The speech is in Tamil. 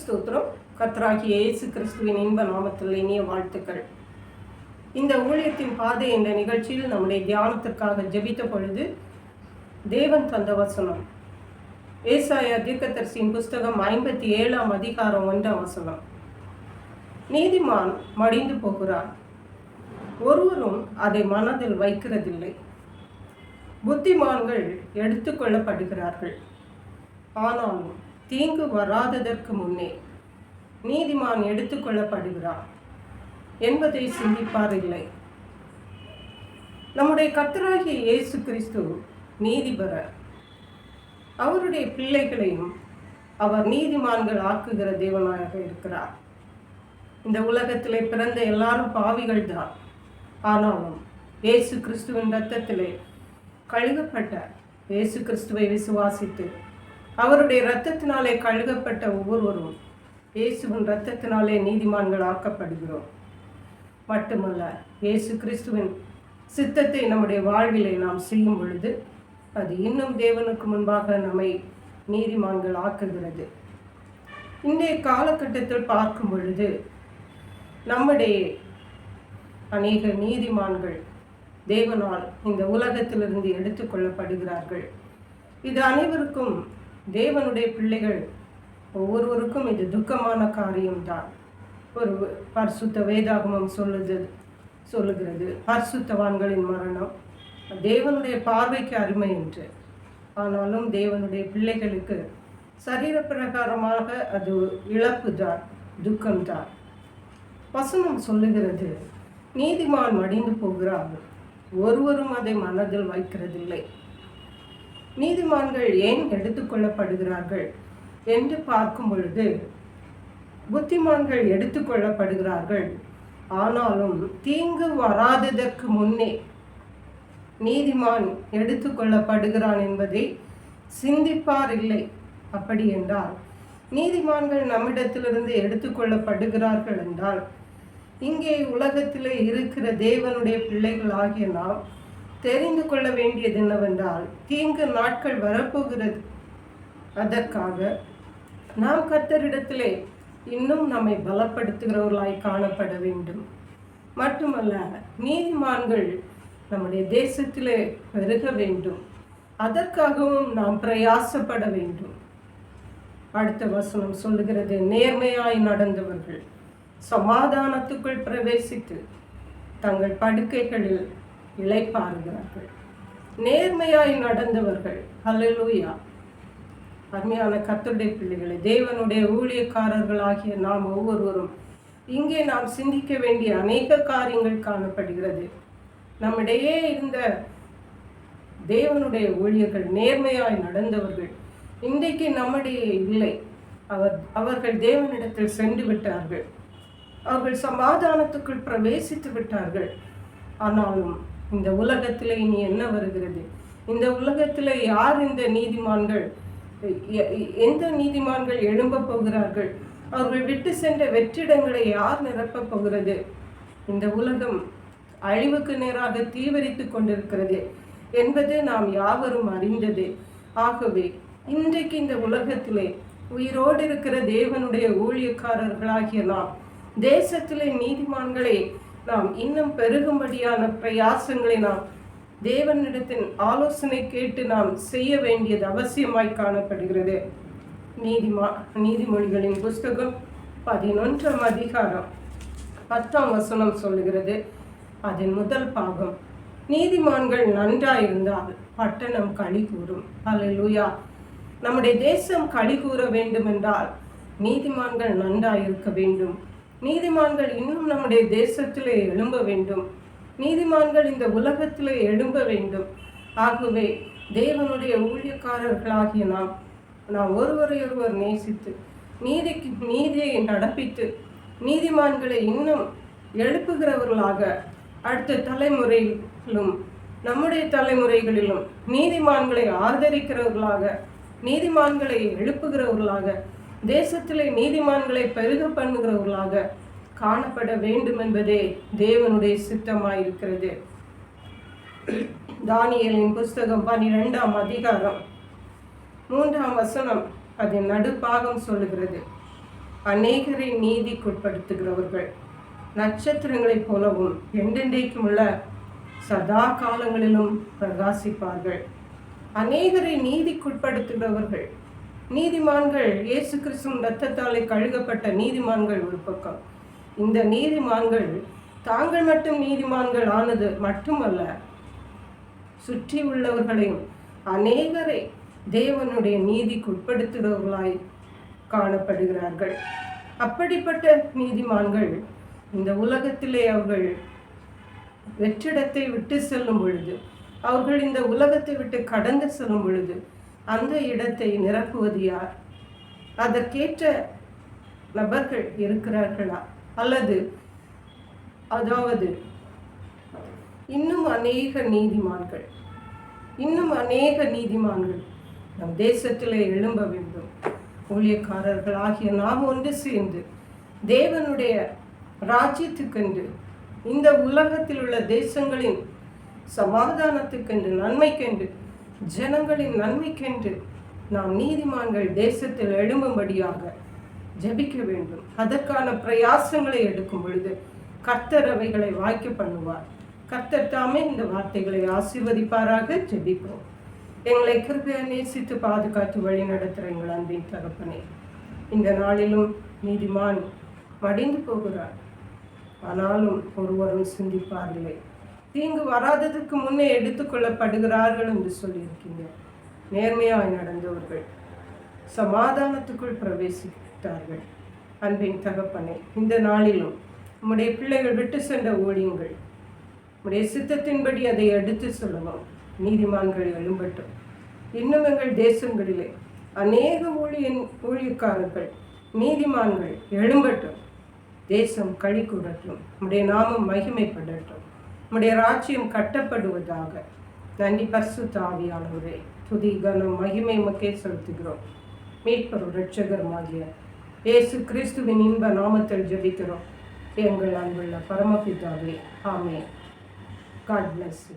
ஸ்தோத்திரம் கத்ராகி இயேசு கிறிஸ்துவின் இன்ப நாமத்தில் இனிய வாழ்த்துக்கள். இந்த ஊழியத்தின் பாதை என்ற நிகழ்ச்சியில் நம்முடைய தியானத்திற்காக ஜெபித்த பொழுது தேவன் தந்த வசனம். ஏசாயா தீர்க்கதரிசியின் புஸ்தகம் ஐம்பத்தி ஏழாம் அதிகாரம் ஒன்றாம் வசனம். நீதிமான் மடிந்து போகிறார். ஒருவரும் அதை மனதில் வைக்கிறதில்லை. புத்திமான்கள் எடுத்துக்கொள்ளப்படுகிறார்கள் ஆனாலும் தீங்கு வராததற்கு முன்னே நீதிமான் எடுத்துக்கொள்ளப்படுகிறான் என்பதை சிந்திப்பாரில்லை நம்முடைய கர்த்தராகிய இயேசு கிறிஸ்து நீதிபரர். அவருடைய பிள்ளைகளையும் அவர் நீதிமான்கள் ஆக்குகிற தேவனாக இருக்கிறார். இந்த உலகத்திலே பிறந்த எல்லாரும் பாவிகள் தான். ஆனாலும் இயேசு கிறிஸ்துவின் இரத்தத்திலே கழுகப்பட்ட இயேசு கிறிஸ்துவை விசுவாசித்து அவருடைய இரத்தத்தினாலே கழுகப்பட்ட ஒவ்வொருவரும் இயேசுவின் இரத்தத்தினாலே நீதிமான்கள் ஆக்கப்படுகிறோம். மட்டுமல்ல இயேசு கிறிஸ்துவின் சித்தத்தை நம்முடைய வாழ்விலே நாம் செய்யும் பொழுது அது இன்னும் தேவனுக்கு முன்பாக நம்மை நீதிமான்கள் ஆக்குகிறது. இன்றைய காலகட்டத்தில் பார்க்கும் பொழுது நம்முடைய அநேக நீதிமான்கள் தேவனால் இந்த உலகத்திலிருந்து எடுத்துக்கொள்ளப்படுகிறார்கள் இது அனைவருக்கும் தேவனுடைய பிள்ளைகள் ஒவ்வொருவருக்கும் இது துக்கமான காரியம்தான். ஒரு பரிசுத்த வேதாகமம் சொல்லுது சொல்லுகிறது. பரிசுத்தவான்களின் மரணம். தேவனுடைய பார்வைக்கு அருமை என்று. ஆனாலும் தேவனுடைய பிள்ளைகளுக்கு சரீர பிரகாரமாக அது இழப்பு தான் துக்கம்தான். வசனம் சொல்லுகிறது நீதிமான் மடிந்து போகிறார் ஒருவரும் அதை மனதில் வைக்கிறதில்லை. நீதிமான்கள் ஏன் எடுத்துக்கொள்ளப்படுகிறார்கள் என்று பார்க்கும் பொழுது புத்திமான்கள் எடுத்துக்கொள்ளப்படுகிறார்கள் ஆனாலும் தீங்கு வராததற்கு முன்னே நீதிமான் எடுத்துக்கொள்ளப்படுகிறான் என்பதை சிந்திப்பார் இல்லை அப்படி என்றால் நீதிமான்கள் நம்மிடத்திலிருந்து எடுத்துக்கொள்ளப்படுகிறார்கள் என்றால் இங்கே உலகத்தில் இருக்கிற தேவனுடைய பிள்ளைகள் ஆகிய நாம் தெரிந்து கொள்ள வேண்டியது என்னவென்றால் தீங்கு நாட்கள் வரப்போகிறது. அதற்காக நாம் கத்தரிடத்திலே இன்னும் நம்மை பலப்படுத்துகிறவர்களாய் காணப்பட வேண்டும். மட்டுமல்ல நீதிமான்கள் நம்முடைய தேசத்திலே பெருக வேண்டும். அதற்காகவும் நாம் பிரயாசப்பட வேண்டும். அடுத்த வசனம் சொல்லுகிறது நேர்மையாய் நடந்தவர்கள் சமாதானத்துக்குள் பிரவேசித்து தங்கள் படுக்கைகளில் இழைப்பாருகிறார்கள் நேர்மையாய் நடந்தவர்கள் ஹலலூயா அருமையான கத்துடைய பிள்ளைகளை தேவனுடைய ஊழியக்காரர்களாகிய நாம் ஒவ்வொருவரும் இங்கே நாம் சிந்திக்க வேண்டிய அநேக காரியங்கள் காணப்படுகிறது. நம்மிடையே இருந்த தேவனுடைய ஊழியர்கள் நேர்மையாய் நடந்தவர்கள் இன்றைக்கு நம்முடைய இல்லை. அவர் அவர்கள் தேவனிடத்தில் சென்று விட்டார்கள். அவர்கள் சமாதானத்துக்குள் பிரவேசித்து விட்டார்கள். ஆனாலும் இந்த உலகத்தில் இனி என்ன வருகிறது? இந்த உலகத்தில் யார் இந்த நீதிமான்கள்? எ- எந்த நீதிமான்கள் எழும்பப் போகிறார்கள்? அவர்கள் விட்டு சென்ற வெற்றிடங்களை யார் நிரப்பப் போகிறது? இந்த உலகம் அழிவுக்கு நேராக தீவிரித்து கொண்டிருக்கிறது என்பது நாம் யாவரும் அறிந்தது. ஆகவே இன்றைக்கு இந்த உலகத்திலே உயிரோடு இருக்கிற தேவனுடைய ஊழியக்காரர்களாகிய நாம் தேசத்திலே நீதிமான்களை நாம் இன்னும் பெருகும்படியான பிரயாசங்களை நாம் தேவனிடத்தின் ஆலோசனை கேட்டு நாம் செய்ய வேண்டியது அவசியமாய் காணப்படுகிறது. நீதிமா நீதிமொழிகளின் புஸ்தகம் பதினொன்றாம் அதிகாரம் பத்தாம் வசனம் சொல்லுகிறது. அதன் முதல் பாகம் நீதிமான்கள் நன்றாயிருந்தால் பட்டணம் களி கூறும் அல்லேலூயா நம்முடைய தேசம் களி கூற வேண்டும் என்றால் நீதிமான்கள் நன்றாயிருக்க வேண்டும். நீதிமான்கள் இன்னும் நம்முடைய தேசத்திலே எழும்ப வேண்டும். நீதிமான்கள் இந்த உலகத்திலே எழும்ப வேண்டும். ஆகவே தேவனுடைய ஊழியக்காரர்களாகிய நாம் நாம் ஒருவரை ஒருவர் நேசித்து நீதிக்கு நீதியை நடப்பித்து நீதிமான்களை இன்னும் எழுப்புகிறவர்களாக அடுத்த தலைமுறையிலும் நம்முடைய தலைமுறைகளிலும் நீதிமான்களை ஆதரிக்கிறவர்களாக நீதிமான்களை எழுப்புகிறவர்களாக தேசத்திலே நீதிமான்களை பெருக பண்ணுகிறவர்களாக காணப்பட வேண்டும் என்பதே தேவனுடைய சித்தமாயிருக்கிறது. தானியலின் புஸ்தகம் பனிரெண்டாம் அதிகாரம் மூன்றாம் வசனம் அதன் நடுப்பாகம் சொல்லுகிறது. அநேகரை நீதிக்குட்படுத்துகிறவர்கள் நட்சத்திரங்களைப் போலவும் என்றென்றைக்கும் உள்ள சதா காலங்களிலும் பிரகாசிப்பார்கள். அநேகரை நீதிக்குட்படுத்துகிறவர்கள் நீதிமான்கள் இயேசு கிறிஸ்துவின் இரத்தத்தாலே கழுகப்பட்ட நீதிமான்கள் ஒரு பக்கம். இந்த நீதிமான்கள் தாங்கள் மட்டும் நீதிமான்கள் ஆனது மட்டுமல்ல சுற்றி உள்ளவர்களையும் அநேகரை தேவனுடைய நீதிக்கு உட்படுத்துகிறவர்களாய் காணப்படுகிறார்கள். அப்படிப்பட்ட நீதிமான்கள் இந்த உலகத்திலே அவர்கள் வெற்றிடத்தை விட்டு செல்லும் பொழுது அவர்கள் இந்த உலகத்தை விட்டு கடந்து செல்லும் பொழுது அந்த இடத்தை நிரப்புவது யார்? அதற்கேற்ற நபர்கள் இருக்கிறார்களா? அல்லது அதாவது இன்னும் அநேக நீதிமான்கள் இன்னும் அநேக நீதிமான்கள் நம் தேசத்திலே எழும்ப வேண்டும். ஊழியக்காரர்கள் ஆகிய நாம் ஒன்று சேர்ந்து தேவனுடைய ராஜ்யத்துக்கென்று இந்த உலகத்தில் உள்ள தேசங்களின் சமாதானத்துக்கென்று நன்மைக்கென்று ஜனங்களின் நன்மைக்கென்று நாம் நீதிமான்கள் தேசத்தில் எழும்பும்படியாக ஜெபிக்க வேண்டும். அதற்கான பிரயாசங்களை எடுக்கும் பொழுது கர்த்தர் அவைகளை வாய்க்க பண்ணுவார். கர்த்தர் தாமே இந்த வார்த்தைகளை ஆசீர்வதிப்பாராக. ஜெபிப்போம். எங்களை கிருபையை நேசித்து பாதுகாத்து வழி நடத்துகிற எங்கள் அன்பின் தகப்பனே இந்த நாளிலும் நீதிமான் மடிந்து போகிறார். ஆனாலும் ஒருவரும் சிந்திப்பாரில்லை தீங்கு வராததற்கு முன்னே எடுத்துக்கொள்ளப்படுகிறார்கள் என்று சொல்லியிருக்கீங்க நேர்மையாய் நடந்தவர்கள் சமாதானத்துக்குள் பிரவேசித்தார்கள் அன்பின் தகப்பனே இந்த நாளிலும் உம்முடைய பிள்ளைகள் விட்டு சென்ற ஊழியங்கள் உடைய சித்தத்தின்படி அதை எடுத்து சொல்லவும் நீதிமான்கள் எழும்பட்டும். இன்னும் எங்கள் தேசங்களிலே அநேக ஊழியன் ஊழியக்காரர்கள் நீதிமான்கள் எழும்பட்டும். தேசம் கழி கூடட்டும். உடைய நாமம் மகிமைப்படட்டும். உம்முடைய ராஜ்யம் கட்டப்படுவதாக. நன்றி பர்சு தாவியானவரே துதி கனம் மகிமை மக்கே செலுத்துகிறோம். மீட்பரும் இரட்சகருமாகிய இயேசு கிறிஸ்துவின் இன்ப நாமத்தில் ஜபிக்கிறோம். எங்கள் அன்புள்ள பரமபிதாவே ஆமே காட் பிளஸ் யூ